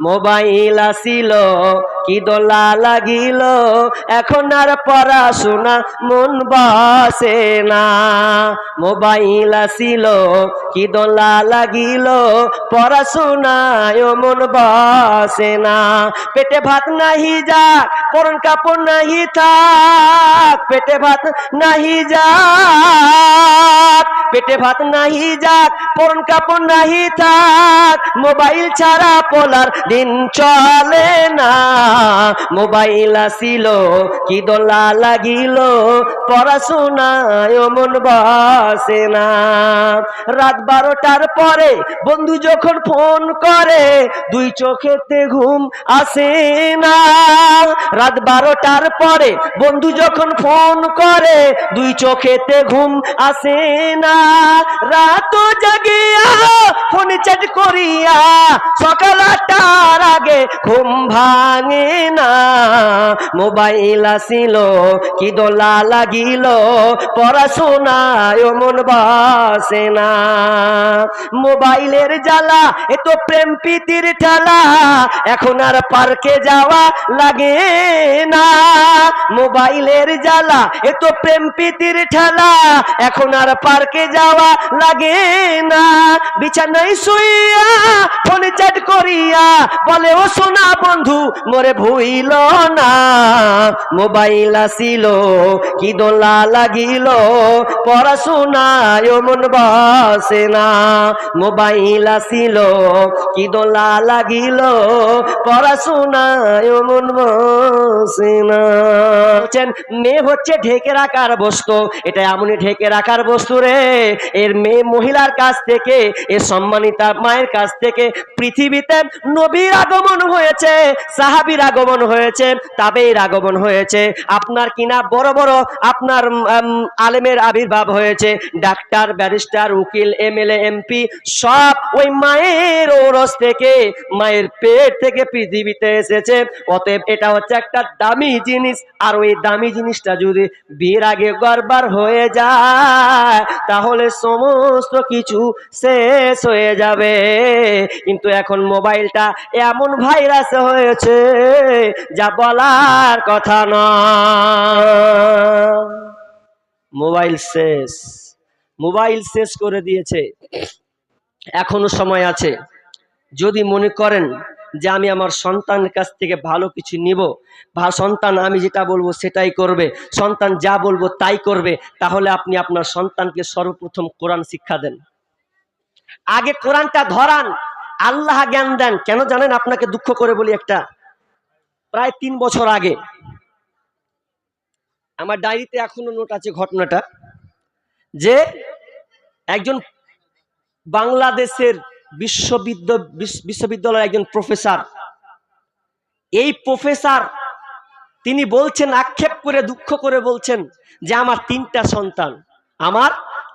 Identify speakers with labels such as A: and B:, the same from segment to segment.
A: Mobile আসিল কি দোলা লাগিল? এখন আর পড়াশোনা মন বসে না। মোবাইল আসিল, কি দোলা লাগিল? পড়াশোনায় মন বসে না। পেটে ভাত নাহি যাক, পরন কাপড় নাহি থাক। পেটে ভাত নাহি যাক, পেটে ভাত নাহি যাক, পরন কাপড় নাহি থাক। মোবাইল ছাড়া পোলার দিন চলে না। মোবাইল আসিল, কি দোলা লাগিল, পড়াশোনায় মন বসে না। রাত বারোটার পরে বন্ধু যখন ফোন করে, দুই চোখেতে ঘুম আসে না। রাত বারোটার পরে বন্ধু যখন ফোন করে, দুই চোখেতে ঘুম আসে না। রাত জাগিয়া ফোন চ্যাট করিয়া সকাল আটটার আগে ঘুম ভাঙে না। মোবাইল আসিল, কি দোলা লাগিল, পড়াশোনায় মন বসে না। মোবাইলের জ্বালা, এ তো প্রেম প্রীতির ঠেলা, এখন আর পার্কে যাওয়া লাগে না। মোবাইলের জ্বালা, এ তো প্রেম প্রীতির ঠেলা, এখন আর পার্কে যাওয়া লাগে না। বিছানায় শুইয়া ফোনে চ্যাট করিয়া বলে, ও সোনা বন্ধু ভুইল না। মোবাইল আসিল কি দোলা লাগিল পড়াশোনায় মন বসে না। মোবাইল আসিল কি দোলা লাগিল পড়াশোনায় মন বসে না। মেয়ে হচ্ছে ঢেকে রাখার বস্তু। এটা এমনই ঢেকে রাখার বস্তু রে। এর মেয়ে মহিলার কাছ থেকে এ সম্মানিতা মায়ের কাছ থেকে পৃথিবীতে নবীর আগমন হয়েছে, সাহাবীর আগমন হয়েছে তাবের আগমন হয়েছে, আপনার কিনা বড় বড় আপনার আলেমের আবির্ভাব হয়েছে, ডাক্তার, ব্যারিস্টার, উকিল, এমএলএ, এমপি, সব ওই মায়ের ওরস থেকে, মায়ের পেট থেকে পৃথিবীতে এসেছে। অতএব এটা হচ্ছে একটা দামি জিনিস, আর ওই দামি জিনিসটা যদি বিয়ের আগে গড়বার হয়ে যায়, তাহলে সমস্ত কিছু শেষ হয়ে যাবে। কিন্তু এখন মোবাইলটা এমন ভাইরাস হয়েছে, যা বলার কথা নয় মোবাইল শেষ। মোবাইল শেষ করে দিয়েছে। এখনও সময় আছে। যদি মনে করেন যে আমি আমার সন্তানের কাছ থেকে ভালো কিছু নিব, বা সন্তান আমি যেটা বলব সেটাই করবে, সন্তান যা বলব তাই করবে, তাহলে আপনি আপনার সন্তানকে সর্বপ্রথম কোরআন শিক্ষা দেন। আগে কোরআনটা ধরান। আল্লাহ জ্ঞান দেন। কেন জানেন? আপনাকে দুঃখ করে বলি একটা। প্রায় তিন বছর আগে। আমার ডায়েরিতে এখনও নোট আছে ঘটনাটা। যে একজন বাংলাদেশের বিশ্ববিদ্য, বিশ- বিশ্ববিদ্যালয়ের একজন প্রফেসর। এই প্রফেসর, তিনি বলছেন, আক্ষেপ করে, দুঃখ করে বলছেন যে, আমার তিনটা সন্তান। আমার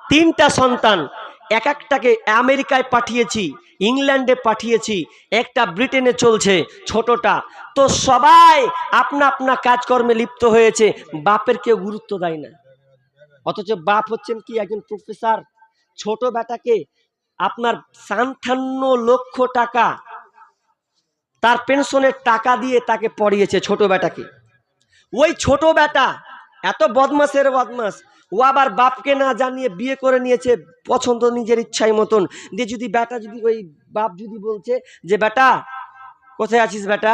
A: তিনটা সন্তান এক একটাকে আমেরিকায় পাঠিয়েছি, ইংল্যান্ডে পাঠিয়েছি, একটা ব্রিটেনে চলছে, ছোটটা। তো সবাই আপনা আপনা কাজকর্মে লিপ্ত হয়েছে, বাপের কেউ গুরুত্ব দেয় না। অথচ বাপ হচ্ছেন কি একজন প্রফেসর? ছোট বেটাকে আপনার সান্তান্ন লক্ষ টাকা তার পেনশনের টাকা দিয়ে তাকে পড়িয়েছে ছোট বেটাকে। ওই ছোট বেটা এত বদমাসের বদমাস ও আবার বাপকে না জানিয়ে বিয়ে করে নিয়েছে পছন্দ নিজের ইচ্ছাই মতন। দিয়ে যদি বেটা যদি ওই বাপ যদি বলছে যে বেটা কোথায় আছিস বেটা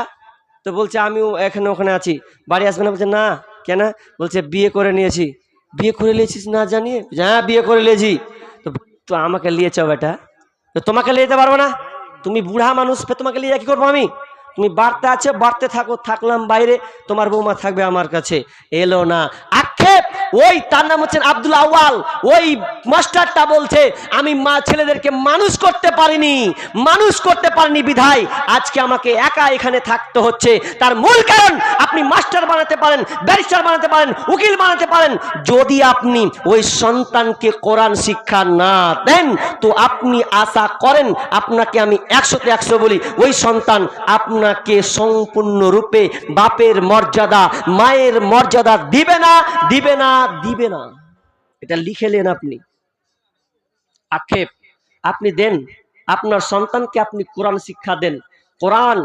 A: তো বলছে, আমিও এখানে ওখানে আছি। বাড়ি আসবে না? বলছে, না। কেন? বলছে, বিয়ে করে নিয়েছি। বিয়ে করে নিয়েছিস না জানিয়ে? হ্যাঁ বিয়ে করে নিয়েছি। তো তো আমাকে নিয়েছ বেটা তো তোমাকে নিয়ে যেতে পারব না? তুমি বুড়া মানুষ তোমাকে নিয়ে কি করব আমি? তুমি বাড়তে আছে বাড়তে থাকো থাকলাম বাইরে তোমার বৌমা থাকবে আমার কাছে। এলো না। ওই তার নাম হচ্ছেন আব্দুল আওয়াল ওই মাস্টারটা বলছে, আমি মা ছেলেদেরকে মানুষ করতে পারিনি, মানুষ করতে পারিনি বিধায়। আজকে আমাকে একা এখানে থাকতে হচ্ছে। তার মূল কারণ, আপনি মাস্টার বানাতে পারেন, ব্যারিস্টার বানাতে পারেন, উকিল বানাতে পারেন। যদি আপনি ওই সন্তানকে কোরআন শিক্ষা না দেন, তো আপনি আশা করেন, আপনাকে আমি একশোতে একশো বলি, ওই সন্তান আপনাকে সম্পূর্ণরূপে বাপের মর্যাদা, মায়ের মর্যাদা দিবে না দিবে না। দিবে না। এটা লিখেলেন আপনি। আক্ষেপ, আপনি দেন, আপনার সন্তানকে আপনি কোরআন শিক্ষা দেন। কোরআন,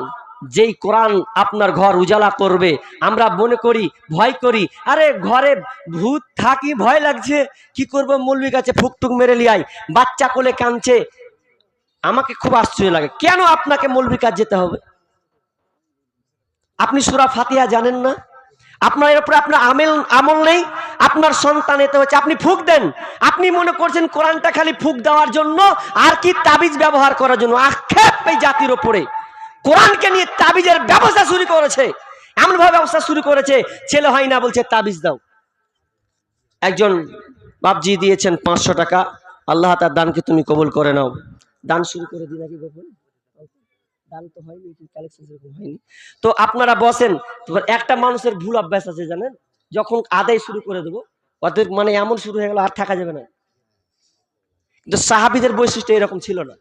A: যেই কোরআন আপনার ঘর উজালা করবে, আমরা মনে করি, ভয় করি, আরে ঘরে ভূত থাকি, ভয় লাগছে, কি করব মৌলবি কাছে ফুকটুক মেরে লিয়াই বাচ্চা কোলে কাঁদছে। আমাকে খুব আশ্চর্য লাগে, কেন আপনাকে মৌলবি কাজ যেতে হবে? আপনি সুরা ফাতিহা জানেন না? আপনার এর উপরে আপনার আমেল, আমল নেই, আপনার সন্তান এতে হচ্ছে, আপনি ফুক দেন। আপনি মনে করছেন কোরআনটা খালি ফুক দেওয়ার জন্য, আর কি তাবিজ ব্যবহার করার জন্য? আক্ষেপ এই জাতির ওপরে কোরআনকে নিয়ে তাবিজের ব্যবসা শুরু করেছে। এমন ভাবে ব্যবসা শুরু করেছে, ছেলে হয় না বলছে, তাবিজ দাও। একজন বাপজি দিয়েছেন পাঁচশো টাকা। আল্লাহ তার দানকে তুমি কবুল করে নাও। দান শুরু করে দিন নাকি গোপন তো হয়নি কালেকশন সেরকম হয়নি। তো আপনারা বসেন একটা মানুষের ভুল অভ্যাস আছে জানেন? যখন আদায় শুরু করে দেবো ওদের মানে এমন শুরু হয়ে গেল, আর থাকা যাবে না। কিন্তু সাহাবিদের বৈশিষ্ট্য এরকম ছিল না।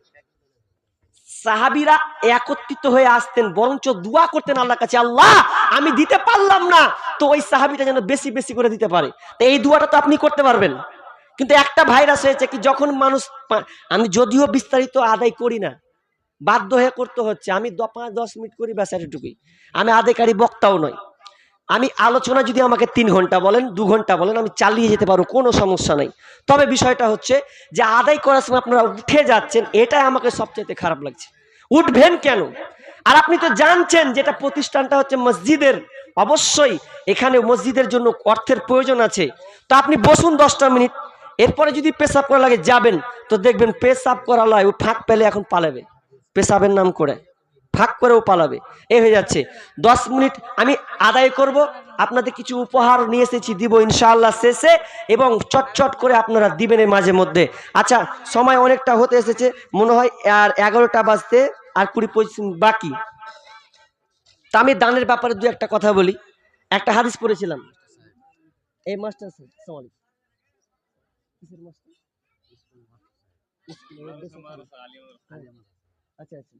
A: সাহাবিরা একত্রিত হয়ে আসতেন, বরঞ্চ দোয়া করতেন আল্লাহর কাছে, আল্লাহ, আমি দিতে পারলাম না। তো ওই সাহাবিটা যেন বেশি বেশি করে দিতে পারে। তো এই দোয়াটা তো আপনি করতে পারবেন। কিন্তু একটা ভাইরাস হয়েছে কি, যখন মানুষ আমি যদিও বিস্তারিত আদায় করি না বাধ্য হয়ে করতে হচ্ছে। আমি পাঁচ, দশ মিনিট করি ব্যাস এতটুকুই আমি আদেকারী বক্তাও নয় আমি আলোচনা যদি আমাকে তিন ঘণ্টা বলেন, দু ঘণ্টা বলেন, আমি চালিয়ে যেতে পারব, কোনো সমস্যা নাই। তবে বিষয়টা হচ্ছে যে আদায় করার সময় আপনারা উঠে যাচ্ছেন, এটাই আমাকে সবচেয়ে খারাপ লাগছে। উঠবেন কেন? আর আপনি তো জানছেন যেটা প্রতিষ্ঠানটা হচ্ছে মসজিদের। অবশ্যই এখানে মসজিদের জন্য অর্থের প্রয়োজন আছে। তো আপনি বসুন দশটা মিনিট। এরপরে যদি পেশাব করা লাগে, যাবেন। তো দেখবেন পেশাব করা লয়, ও ফাঁক পেলে এখন পালাবে। পেশাবের নাম করে, ফাঁক করেও পালাবে। এ হয়ে যাচ্ছে। দশ মিনিট আমি আদায় করব, আপনাদের কিছু উপহার নিয়ে এসেছি, দিব ইনশাআল্লাহ শেষে এবং চটচট করে আপনারা দিবেন এই মাঝে মধ্যে। আচ্ছা সময় অনেকটা হতে এসেছে, মনে হয় আর এগারোটা বাজতে আর কুড়ি পঁচিশ বাকি। তা আমি দানের ব্যাপারে দু একটা কথা বলি। একটা হাদিস পড়েছিলাম। এই মাস্টার সরি আচ্ছা আচ্ছা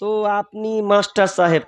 A: তো আপনি মাস্টার সাহেব